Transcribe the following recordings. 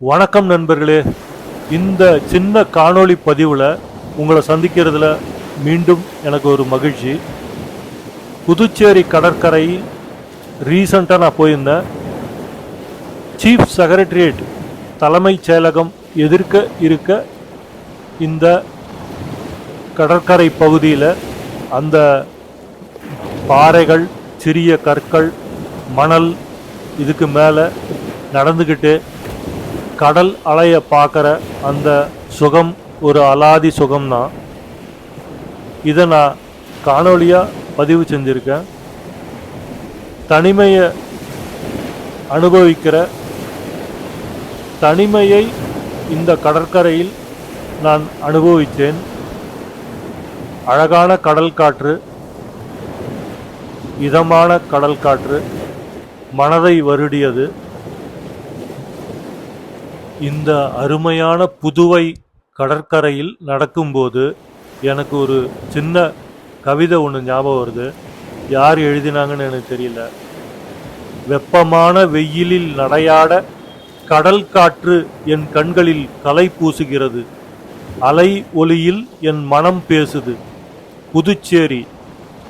வணக்கம் நண்பர்களே. இந்த சின்ன காணொளி பதிவில் உங்களை சந்திக்கிறதுல மீண்டும் எனக்கு ஒரு மகிழ்ச்சி. புதுச்சேரி கடற்கரை ரீசண்டாக நான் போயிருந்தேன். சீஃப் செக்ரட்டரியேட் தலைமைச் செயலகம் எதிர்க்க இருக்க இந்த கடற்கரை பகுதியில் அந்த பாறைகள் சிறிய கற்கள் மணல் இதுக்கு மேலே நடந்துக்கிட்டு கடல் அலையை பார்க்குற அந்த சுகம் ஒரு அலாதி சுகம்தான் இதை நான் காணொளியாக பதிவு செஞ்சுருக்கேன். தனிமையை அனுபவிக்கிற தனிமையை இந்த கடற்கரையில் நான் அனுபவித்தேன். அழகான கடல் காற்று இதமான கடல் காற்று மனதை வருடியது. இந்த அருமையான புதுவை கடற்கரையில் நடக்கும்போது எனக்கு ஒரு சின்ன கவிதை ஒன்று ஞாபகம் வருது. யார் எழுதினாங்கன்னு எனக்கு தெரியல. வெப்பமான வெயிலில் நடையாட கடல் காற்று என் கண்களில் கலை பூசுகிறது. அலை ஒளியில் என் மனம் பேசுது. புதுச்சேரி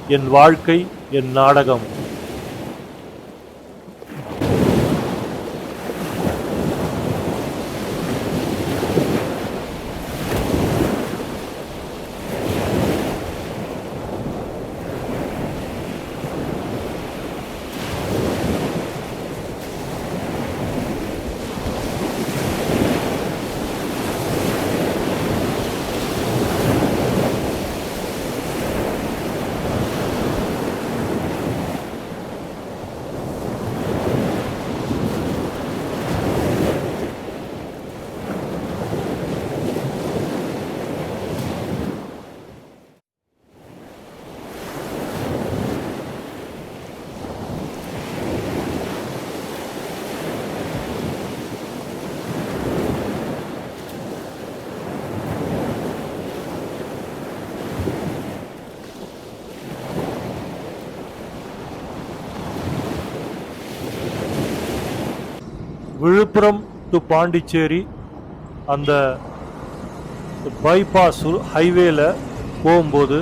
என் வாழ்க்கை என் நாடகம். விழுப்புரம் டு பாண்டிச்சேரி அந்த பைபாஸ் ஹைவேல போகும்போது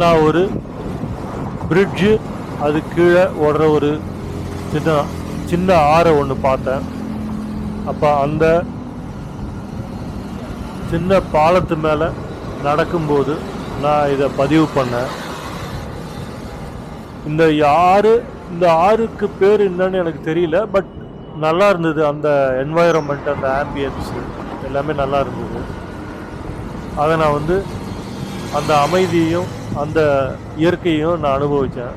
நான் ஒரு பிரிட்ஜு அது கீழே ஓடுற ஒரு சின்ன சின்ன ஆறை ஒன்று பார்த்தேன். அப்போ அந்த சின்ன பாலத்து மேலே நடக்கும்போது நான் இதை பதிவு பண்ணேன். இந்த ஆறு இந்த ஆறுக்கு பேர் என்னன்னு எனக்கு தெரியல பட் நல்லா இருந்தது அந்த என்வாயரமெண்ட் அந்த ஆம்பியன்ஸ் எல்லாமே நல்லா இருந்தது. அதை நான் வந்து அந்த அமைதியையும் அந்த இயற்கையையும் நான் அனுபவித்தேன்